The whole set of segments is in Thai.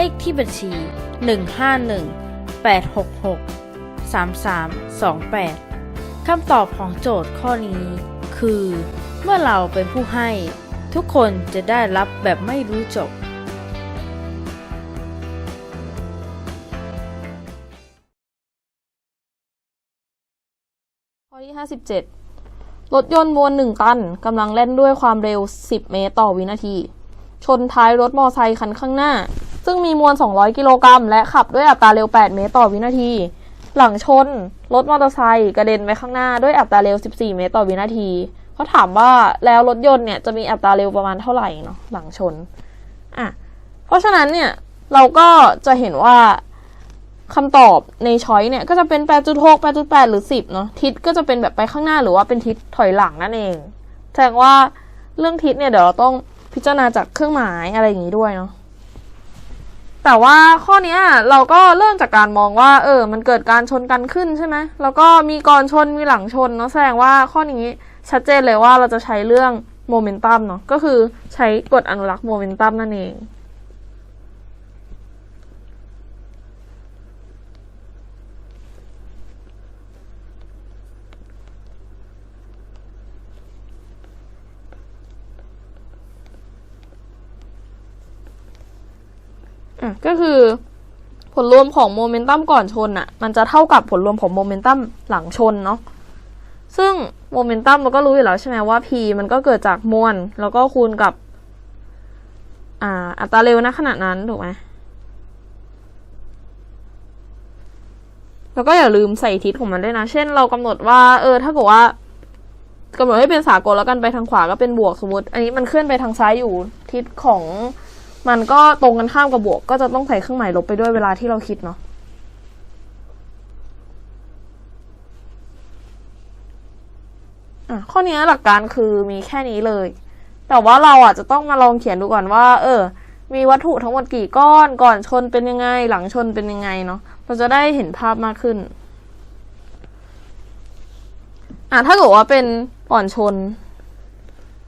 เลขที่บัญชี 151 866 3328 คำตอบของโจทย์ข้อนี้ คือ เมื่อเราเป็นผู้ให้ ทุกคนจะได้รับแบบไม่รู้จบข้อที่ 57 รถยนต์มวล1ตันกำลังเล่นด้วยความเร็ว 10 เมตรต่อวินาที ชนท้ายรถมอไซค์คันข้างหน้า ซึ่งมีมวล 200 กิโลกรัม และขับด้วยอัตราเร็ว 8 เมตรต่อวินาที หลังชน รถมอเตอร์ไซค์กระเด็นไปข้างหน้าด้วยอัตราเร็ว 14 เมตรต่อวินาที เขาถามว่าแล้วรถยนต์เนี่ยจะมีอัตราเร็วประมาณเท่าไหร่เนาะหลังชนอะเพราะฉะนั้นเนี่ยเราก็จะเห็นว่าคำตอบในช้อยเนี่ยก็จะเป็น 8.6 8.8 หรือ 10 เนาะทิศก็จะเป็นแบบไปข้างหน้าหรือว่าเป็นทิศถอยหลังนั่นเอง แสดงว่าเรื่องทิศเนี่ยเดี๋ยวเราต้องพิจารณาจากเครื่องหมายอะไรอย่างนี้ด้วยเนาะ แต่ว่าข้อนี้เราก็เริ่มจากการมองว่า เออ มันเกิดการชนกันขึ้นใช่ไหมแล้วก็มีก่อนชนมีหลังชนเนาะแสดงว่าข้อนี้ชัดเจนเลยว่าเราจะใช้เรื่องโมเมนตัมเนาะก็คือใช้กฎอนุรักษ์โมเมนตัมนั่นเอง อะก็คือผลรวมของโมเมนตัมก่อนชนอะ มันจะเท่ากับผลรวมของโมเมนตัมหลังชนเนาะซึ่งโมเมนตัมเราก็รู้อยู่แล้วใช่ไหมว่า p มันก็เกิดจากมวลแล้วก็คูณกับ อ่า อัตราเร็วณขณะนั้นถูกไหมแล้วก็อย่าลืมใส่ทิศของมันด้วยนะ เช่นเรากำหนดว่า เออ ถ้าเกิดว่ากำหนดให้เป็นสากลแล้วกันไปทางขวาก็เป็นบวกสมมติ อันนี้มันเคลื่อนไปทางซ้ายอยู่ทิศของ มันก็ตรงกันข้ามกับบวก ก็จะต้องใส่เครื่องหมายลบไปด้วยเวลาที่เราคิดเนาะอะข้อนี้หลักการคือมีแค่นี้เลย แต่ว่าเราอะจะต้องมาลองเขียนดูก่อนว่า เออ มีวัตถุทั้งหมดกี่ก้อนก่อนชนเป็นยังไง หลังชนเป็นยังไงเนาะเราจะได้เห็นภาพมากขึ้น อะถ้าเกิดว่าเป็นก่อนชน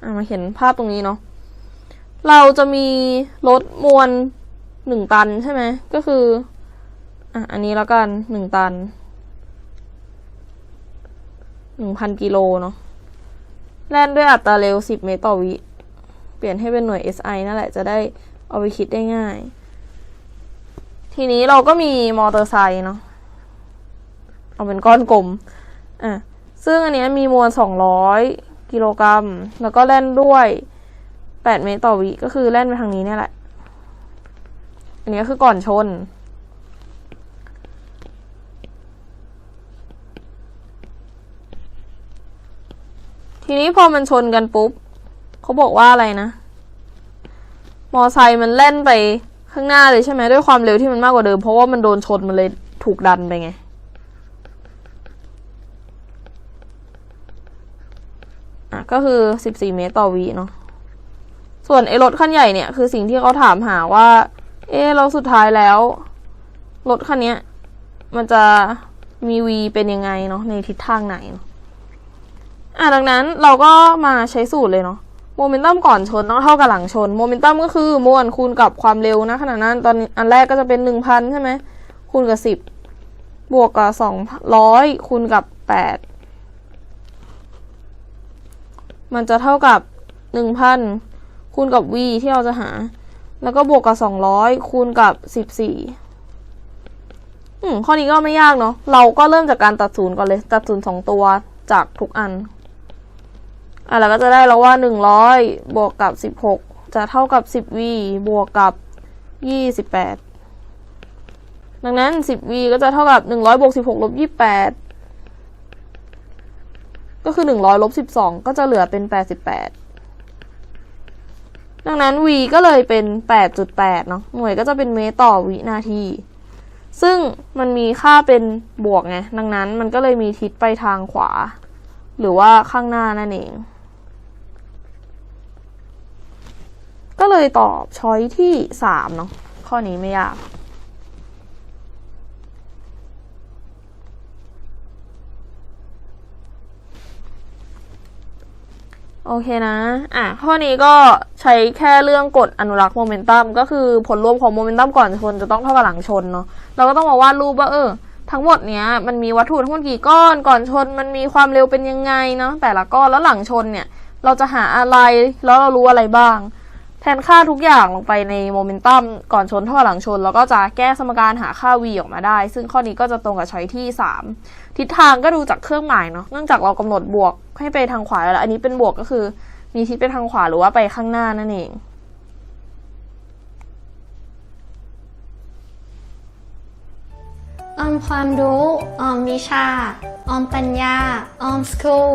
อะมาเห็นภาพตรงนี้เนาะ เราจะมีรถมวลหนึ่งตันใช่ไหม ก็คือ อะ อันนี้แล้วกันหนึ่งตันหนึ่งพันกิโลเนาะแล่นด้วยอัตราเร็วสิบเมตรต่อวิ เปลี่ยนให้เป็นหน่วย SI นั่นแหละจะได้เอาไปคิดได้ง่าย ทีนี้เราก็มีมอเตอร์ไซค์เนาะเอาเป็นก้อนกลม อะ ซึ่งอันนี้มีมวลสองร้อยกิโลกรัม แล้วก็แล่นด้วย แปดเมตรต่อวิ ก็คือแล่นไปทางนี้เนี่ยแหละ อันนี้คือก่อนชน ทีนี้พอมันชนกันปุ๊บ เขาบอกว่าอะไรนะ มอไซค์มันเล่นไปข้างหน้าเลยใช่ไหมด้วยความเร็วที่มันมากกว่าเดิม เพราะว่ามันโดนชนมันเลยถูกดันไปไงอะก็คือสิบสี่เมตรต่อวิเนาะ ส่วนไอ้รถคันใหญ่เนี่ยคือสิ่งที่เขาถามหาว่า เออเราสุดท้ายแล้ว รถคันเนี้ยมันจะมีวีเป็นยังไงเนาะในทิศทางไหนเนาะอะดังนั้นเราก็มาใช้สูตรเลยเนาะโมเมนตัมก่อนชนต้องเท่ากับหลังชนโมเมนตัมก็คือมวลคูณกับความเร็วนะขณะนั้นตอนอันแรกก็จะเป็นหนึ่งพันใช่ไหมคูณกับสิบบวกกับสองร้อยคูณกับแปดมันจะเท่ากับหนึ่งพัน คูณกับ v ที่เราจะหา แล้วก็บวกกับ200คูณกับ14อืมข้อนี้ก็ไม่ยากเนาะ เราก็เริ่มจากการตัดศูนย์ก่อนเลย ตัดศูนย์สองตัวจากทุกอัน อะแล้วก็จะได้แล้วว่า100บวกกับ16จะเท่ากับ 10v บวกกับ28ดังนั้น 10v ก็จะเท่ากับ100บวก16ลบ28ก็คือ100ลบ12ก็จะเหลือเป็น88ดั ดังนั้น v ก็เลยเป็น 8.8 เนาะหน่วยก็จะเป็นเมตรต่อวินาที ซึ่งมันมีค่าเป็นบวกไง ดังนั้นมันก็เลยมีทิศไปทางขวา หรือว่าข้างหน้านั่นเอง ก็เลยตอบช้อยที่ 3 เนาะข้อนี้ไม่ยากโอเคนะ อะ ข้อนี้ก็ ใช้แค่เรื่องกฎอนุรักษ์โมเมนตัมก็คือผลรวมของโมเมนตัมก่อนชนจะต้องเท่ากับหลังชนเนาะเราก็ต้องมาวาดรูปว่าเออ ทั้งหมดเนี้ยมันมีวัตถุทั้งหมดกี่ก้อนก่อนชน มันมีความเร็วเป็นยังไงเนาะแต่ละก้อนแล้วหลังชนเนี่ย เราจะหาอะไรแล้วเรารู้อะไรบ้าง แทนค่าทุกอย่างลงไปในโมเมนตัมก่อนชนเท่าหลังชน แล้วก็จะแก้สมการหาค่า v ออกมาได้ ซึ่งข้อนี้ก็จะตรงกับช้อยที่ 3 ทิศทางก็ดูจากเครื่องหมายเนาะเนื่องจากเรากำหนดบวกให้ไปทางขวาแล้วอันนี้เป็นบวกก็คือ มีทิศไปทางขวาหรือว่าไปข้างหน้านั่นเองออมความรู้ ออมวิชา ออมปัญญา ออมสกูล